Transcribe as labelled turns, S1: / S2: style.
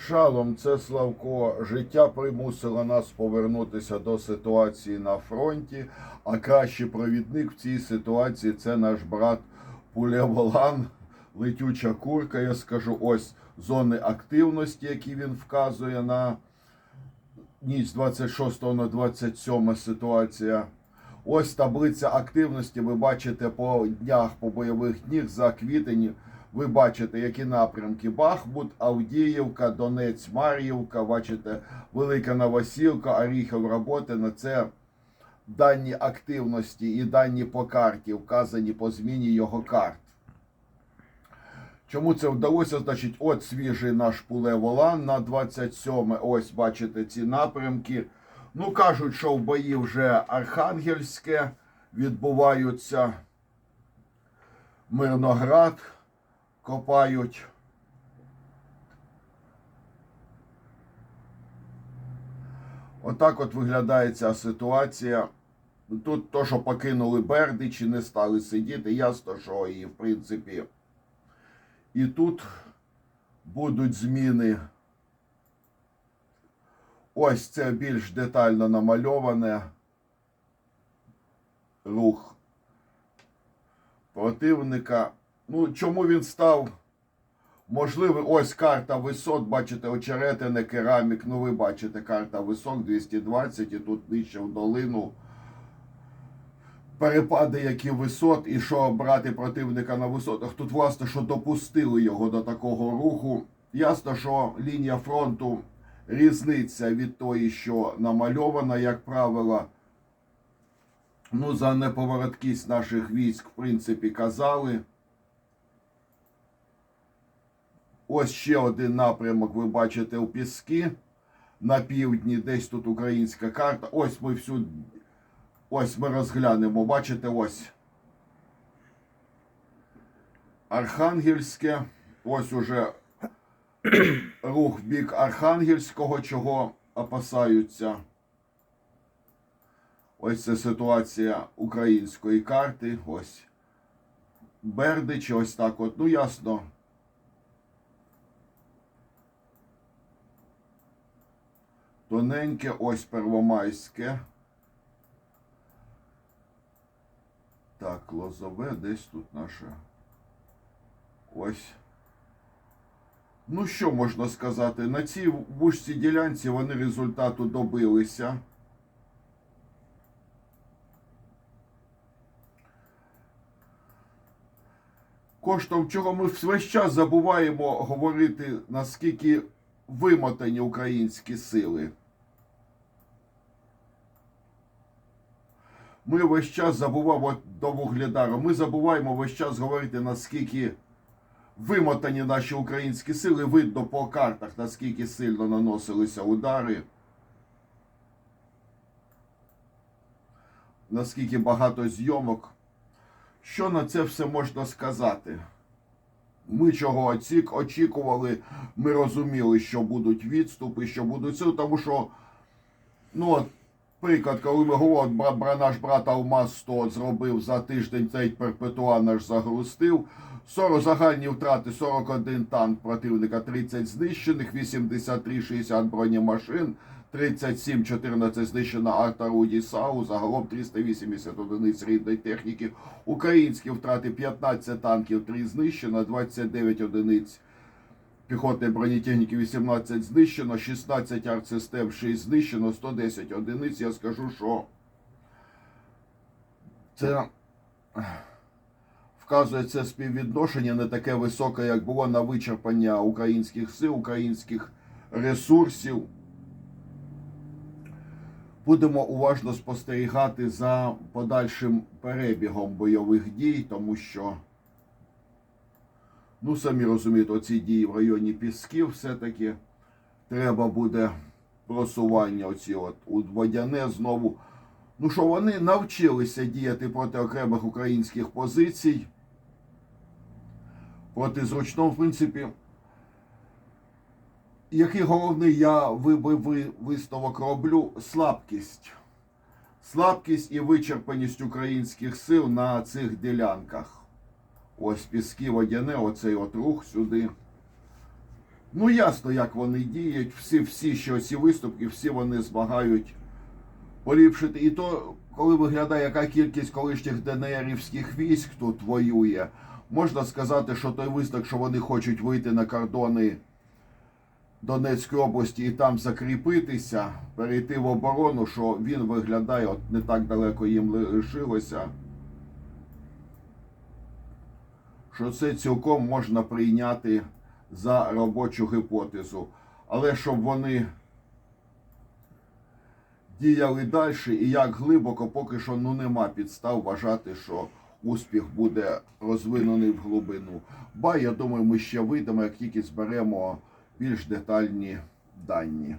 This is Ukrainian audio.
S1: Шалом, це Славко. Життя примусило нас повернутися до ситуації на фронті. А кращий провідник в цій ситуації це наш брат Пулеволан, летюча курка. Я скажу, ось зони активності, які він вказує на ніч з 26 на 27 ситуація. Ось таблиця активності. Ви бачите по днях, по бойових днях за квітень. Ви бачите, які напрямки Бахмут, Авдіївка, Донець, Мар'ївка, бачите, Велика Новосілка, Оріхов, Роботина. Це дані активності і дані по карті, вказані по зміні його карт. Чому це вдалося? Значить, от свіжий наш пуле Волан на 27. Ось бачите ці напрямки. Ну, кажуть, що в бої вже Архангельське відбуваються. Мирноград копають. Отак от виглядає ця ситуація. Тут то, що покинули Бердичі, не стали сидіти, ясно, що і в принципі. І тут будуть зміни. Ось це більш детально намальоване рух противника. Ну, чому він став? Можливо, ось карта висот, бачите, очеретине, керамік. Ну, ви бачите, карта висот 220, і тут нижче в долину. Перепади, які висот, і що брати противника на висотах. Тут, власне, що допустили його до такого руху. Ясно, що лінія фронту різниця від тої, що намальована, як правило. Ну, за неповороткість наших військ, в принципі, казали. Ось ще один напрямок, ви бачите, у Піски. На півдні, десь тут українська карта. Ось ми всю. Ось ми розглянемо. Бачите, ось. Архангельське. Ось уже рух в бік Архангельського, чого опасаються. Ось це ситуація української карти. Ось. Бердич, ось так от. Ну, ясно. Тоненьке, ось Первомайське. Так, Лозове, десь тут наше. Ось. Ну, що можна сказати? На цій вузькій ділянці вони результату добилися. Коштом чого ми весь час забуваємо говорити, наскільки вимотані українські сили. Ми весь час забуваємо до Вугледара, ми забуваємо весь час говорити, наскільки вимотані наші українські сили, видно по картах, наскільки сильно наносилися удари. Наскільки багато зйомок. Що на це все можна сказати? Ми чого очікували, ми розуміли, що будуть відступи, що будуть сили, тому що, ну от, приклад, коли ми говоримо, наш брат Алмаз 100 зробив за тиждень цей перпетуа наш загрустив. 40 загальні втрати 41 танк противника, 30 знищених, 83-60 бронемашин, 37 14 знищена арта САУ, загалом 380 одиниць рідної техніки. Українські втрати 15 танків, 3 знищено, 29 одиниць піхотної бронетехніки, 18 знищено, 16 артсистем, 6 знищено, 110 одиниць. Я скажу, що це вказує це співвідношення не таке високе, як було на вичерпання українських сил, українських ресурсів. Будемо уважно спостерігати за подальшим перебігом бойових дій, тому що, ну самі розумієте, оці дії в районі Пісків все-таки треба буде просування оці от у Водяне знову. Ну що вони навчилися діяти проти окремих українських позицій, проти зручного, в принципі. Який головний я висновок роблю слабкість. Слабкість і вичерпаність українських сил на цих ділянках. Ось піски водяне, оцей от рух сюди. Ну, ясно, як вони діють. Всі, всі, що ці виступки, всі вони змагають поліпшити. І то, коли виглядає, яка кількість колишніх ДНРівських військ тут воює, можна сказати, що той виступ, що вони хочуть вийти на кордони Донецької області і там закріпитися, перейти в оборону, що він виглядає, от не так далеко їм лишилося. Що це цілком можна прийняти за робочу гіпотезу. Але щоб вони діяли далі і як глибоко, поки що ну, нема підстав вважати, що успіх буде розвинений в глибину. Ба, я думаю, ми ще вийдемо, як тільки зберемо більш детальні дані.